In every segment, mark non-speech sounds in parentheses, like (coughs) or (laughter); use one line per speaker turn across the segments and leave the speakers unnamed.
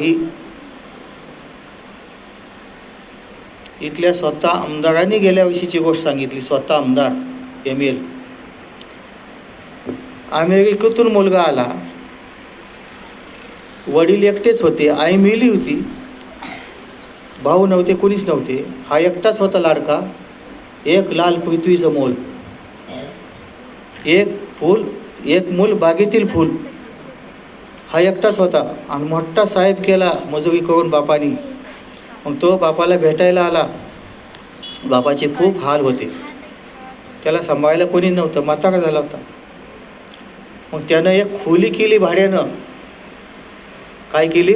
ही इथल्या स्वतः आमदारांनी गेल्या वर्षीची गोष्ट सांगितली स्वतः आमदार एम एल. अमेरिकेतून मुलगा आला. वडील एकटेच होते आई मेली होती. भाऊ नव्हते कोणीच नव्हते. हा एकटाच होता लाडका. एक लाल पृथ्वीचं मोल. एक फूल एक मूल बागेतील फूल. हा एकटाच होता आणि मोठा साहेब केला मजुरी करून बापानी. मग तो बापाला भेटायला आला. बापाचे खूप हाल होते. त्याला सांभाळायला कोणी नव्हतं म्हातारा झाला होता. मग त्यानं एक खोली केली भाड्यानं. काय केली?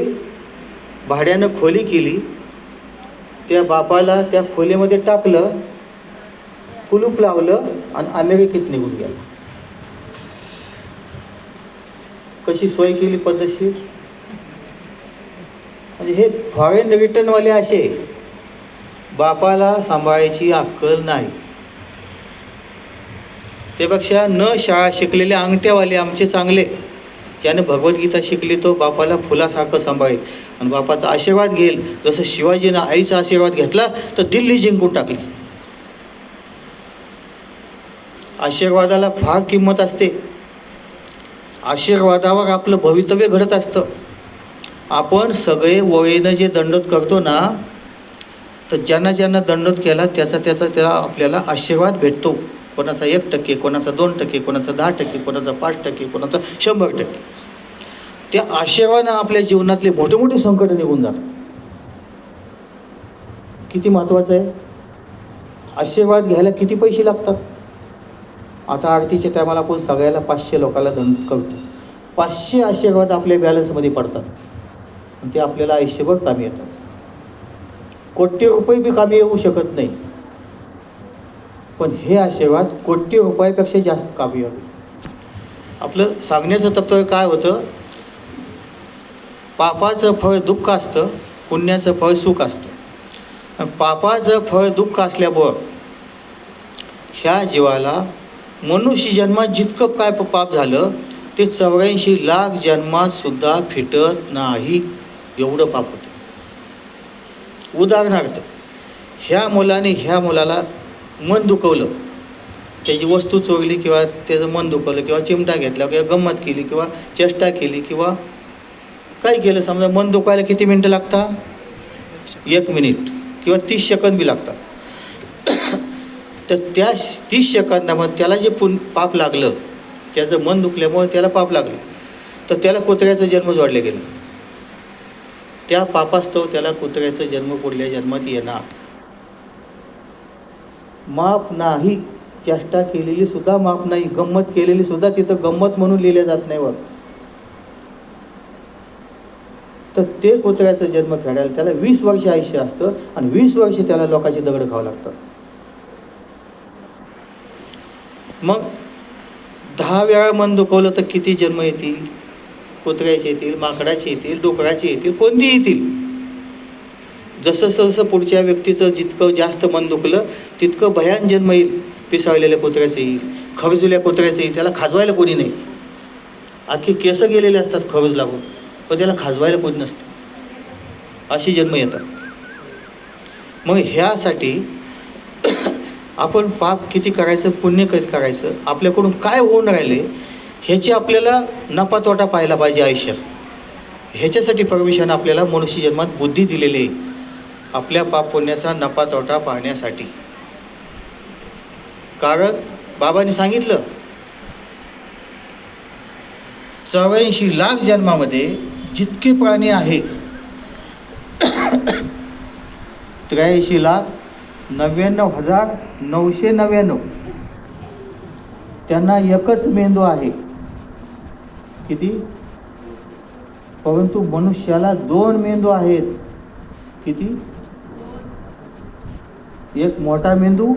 भाड्यानं खोली केली. त्या बापाला त्या खोलीमध्ये टाकलं कुलूप लावलं आणि अमेरिकेत निघून गेला. कशी सोय केली पद्धतशीर? म्हणजे हे फॉरेन रिटर्नवाले असे बापाला सांभाळायची अक्कल नाही. त्यापेक्षा न शाळा शिकलेले अंगठ्यावाले आमचे चांगले. त्याने भगवद्गीता शिकली तो बापाला फुलासारखं सांभाळेल. आणि बापाचा आशीर्वाद घेईल. जसं शिवाजीनं आईचा आशीर्वाद घेतला तर दिल्ली जिंकून टाकली. आशीर्वादाला फार किंमत असते. आशीर्वादावर आपलं भवितव्य घडत असतं. आपण सगळे वयेनं जे दंडोत करतो ना तर ज्यांना ज्यांना दंडोत केला त्याचा त्याचा त्याला आपल्याला आशीर्वाद भेटतो. कोणाचा एक टक्के कोणाचा दोन टक्के कोणाचा दहा टक्के कोणाचा पाच टक्के कोणाचा शंभर टक्के. त्या आशीर्वादानं आपल्या जीवनातले मोठे मोठे संकट निघून जातात. किती महत्त्वाचं आहे? आशीर्वाद घ्यायला किती पैसे लागतात? आता आरतीच्या टायमाला आपण सगळ्याला पाचशे लोकांना दंड करतो पाचशे आशीर्वाद आपल्या बॅलन्समध्ये पडतात. ते आपल्याला आयुष्यभर कामी येतात. कोटी रुपये बी कामी येऊ शकत नाही. पण हे आशीर्वाद कोटी रुपयापेक्षा जास्त कामी यावे आपलं सांगण्याचं तत्व काय होतं? पापाचं फळ दुःख असतं पुण्याचं फळ सुख असतं. पापाचं फळ दुःख असल्यामुळं ह्या जीवाला मनुष्य जन्मात जितकं काय प- पाप झालं ते चौऱ्याऐंशी लाख जन्मात सुद्धा फिटत नाही. एवढं पाप होतं. उदाहरणार्थ ह्या मुलाने ह्या मुलाला मन दुखवलं. त्याची वस्तू चोरली किंवा त्याचं मन दुखवलं किंवा चिमटा घेतला किंवा गंमत केली किंवा चेष्टा केली किंवा काय केलं समजा मन दुखायला किती मिनटं लागतात? एक मिनिट किंवा तीस सेकंद बी लागतात. तर त्या तीस सेकंदामध्ये त्याला जे पुन पाप लागलं त्याचं मन दुखल्यामुळे त्याला पाप लागलं. तर त्याला कुत्र्याचा जन्म जोडले गेलं. त्या पापास्तव त्याला कुत्र्याचा जन्म पुढल्या जन्मात येणार. माफ नाही चेष्टा केलेली सुद्धा माफ नाही गंमत केलेली सुद्धा तिथं गंमत म्हणून लिहिल्या जात नाही वर तर ते कुत्र्याचा जन्म फेडायला त्याला वीस वर्ष आयुष्य असतं आणि वीस वर्ष त्याला लोकांची दगड खावं लागतं. मग दहा वेळा मन दुखवलं तर किती जन्म येतील? कुत्र्याचे येतील माकडाचे येतील डोकराचे येतील कोणती येतील. जसं जसं पुढच्या व्यक्तीचं जितकं जास्त मन दुखलं तितकं भयान जन्म येईल. पिसाळलेल्या कुत्र्याचं येईल खरजुल्या कुत्र्याचं येईल त्याला खाजवायला कोणी नाही. आखी केसं गेलेले असतात खरज लागून पण त्याला खाजवायला कोणी नसतं. अशी जन्म येतात. मग ह्यासाठी आपण पाप किती करायचं पुण्य कधी करायचं आपल्याकडून काय होऊन राहिले ह्याची आपल्याला नफा तोटा पाहायला पाहिजे आयुष्यात. ह्याच्यासाठी परमेश्वरानं आपल्याला मनुष्य जन्मात बुद्धी दिलेली आहे आपल्या पाप पुण्याचा नफा तोटा पाहण्यासाठी. कारण बाबांनी सांगितलं चौऱ्याऐंशी लाख जन्मामध्ये जितके प्राणी आहेत (coughs) त्र्याऐंशी लाख नव्याण्णव हजार नऊशे नव्याण्णव. त्यांना एकच मेंदू आहे. किती? परंतु मनुष्याला दोन मेंदू आहेत. किती? एक मोठा मेंदू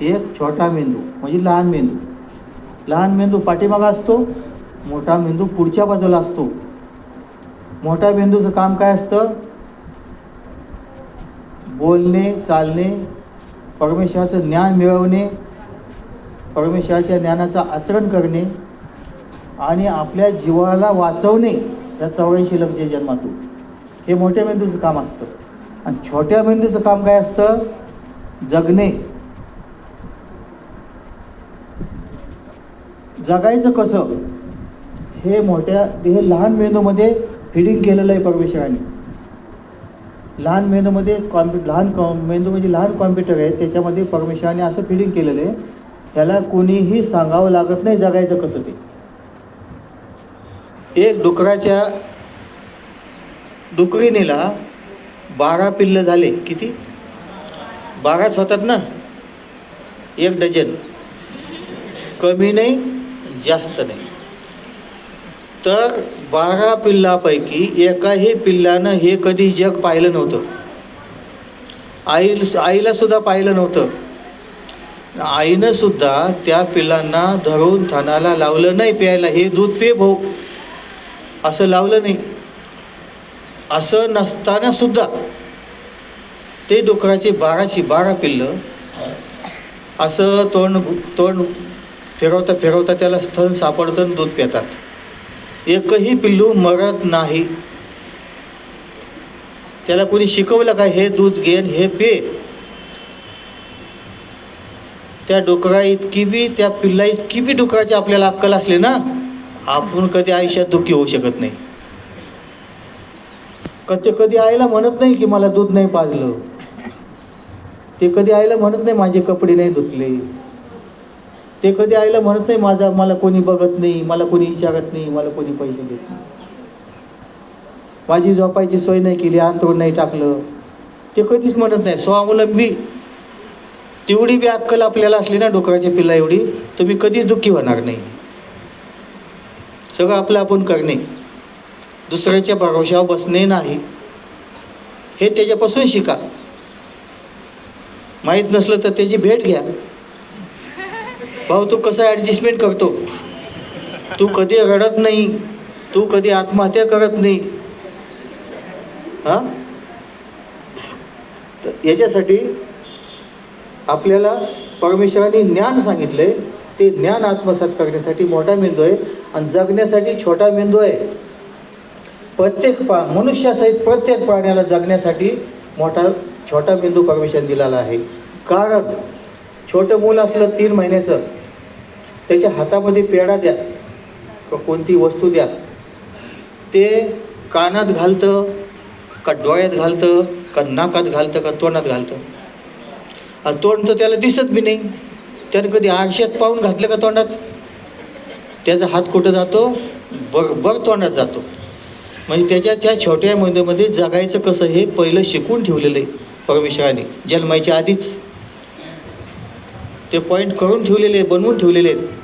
एक छोटा मेंदू म्हणजे लहान मेंदू. लहान मेंदू पाठीमागा असतो मोठा मेंदू पुढच्या बाजूला असतो. मोठ्या मेंदूचं काम काय असतं? बोलणे चालणे परमेश्वराचं ज्ञान मिळवणे परमेश्वराच्या ज्ञानाचं आचरण करणे आणि आपल्या जीवाला वाचवणे या चौऱ्याऐंशी लक्ष जन्मातून. हे मोठ्या मेंदूचं काम असतं. आणि छोट्या मेंदूचं काम काय असतं? जगणे. जगायचं कसं? हे मोठ्या हे लहान मेंदूमध्ये फिडिंग केलेलं आहे परमेश्वराने. लहान मेंदूमध्ये कॉम्प्यु लहान कॉ मेंदू म्हणजे लहान कॉम्प्युटर आहे त्याच्यामध्ये परमेश्वराने असं फिडिंग केलेलं आहे त्याला कोणीही सांगावं लागत नाही जगायचं कसं ते. एक डुकराच्या डुकरीनेला बारा पिल्लं झाले. किती? बाराच होतात ना? एक डझन. कमी नाही जास्त नाही. तर बारा पिल्लापैकी एकाही पिल्लानं हे कधी जग पाहिलं नव्हतं. आई आईला सुद्धा पाहिलं नव्हतं. आईनं सुद्धा त्या पिल्लांना धरून थानाला लावलं नाही प्यायला हे दूध पे भाऊ. असं लावलं नाही. असं नसताना सुद्धा ते डुकराची बाराची बारा पिल्लं असं तोंड तोंड फिरवता फिरवता त्याला स्थन सापडतं दूध पितात. एकही पिल्लू मरत नाही. त्याला कोणी शिकवलं का हे दूध घेन हे पे. त्या डुकरा इतकी बी त्या पिल्ला इतकी बी डुकराची आपल्याला अक्कल असली ना आपण कधी आयुष्यात दुःखी होऊ शकत नाही. कधी कधी आईला म्हणत नाही की मला दूध नाही पाजलं. ते कधी आईला म्हणत नाही माझे कपडे नाही धुतले. ते कधी आईला म्हणत नाही माझा मला कोणी बघत नाही मला कोणी विचारत नाही मला कोणी पैसे देत नाही. माझी झोपायची सोय नाही केली अंतरून नाही टाकलं. ते कधीच म्हणत नाही स्वावलंबी तेवढी बी अक्कल आपल्याला असली ना डोकराच्या पिल्ला एवढी तुम्ही कधीच दुःखी होणार नाही. सगळं आपलं आपण करणे. दुसऱ्याच्या भरोशावर बसणे नाही. हे त्याच्यापासून शिका. माहीत नसलं तर त्याची भेट घ्या. भाऊ तू कसं ॲडजस्टमेंट करतो? तू कधी रडत नाही तू कधी आत्महत्या करत नाही. हां? तर याच्यासाठी आपल्याला परमेश्वराने ज्ञान सांगितलंय ते ज्ञान आत्मसात करण्यासाठी मोठा मेंदू आहे आणि जगण्यासाठी छोटा मेंदू आहे. प्रत्येक पा मनुष्यासहित प्रत्येक प्राण्याला जगण्यासाठी मोठा छोटा मेंदू परमेश्वर दिलेला आहे. कारण छोटं मूल असलं तीन महिन्याचं त्याच्या हातामध्ये पेढा द्या. का कोणती वस्तू द्या. ते कानात घालतं का डोळ्यात घालतं का नाकात घालतं का तोंडात घालतं. आणि तोंड तर त्याला दिसत बी नाही. त्यानं कधी आरशात पाहून घातलं का तोंडात? त्याचा हात कुठं जातो? बरोबर तोंडात जातो. म्हणजे त्याच्या त्या छोट्या मेंदूमध्ये जगायचं कसं हे पहिलं शिकून ठेवलेलं आहे परमेश्वराने. जन्मायच्या आधीच. ते पॉईंट करून ठेवलेले बनवून ठेवलेले आहेत.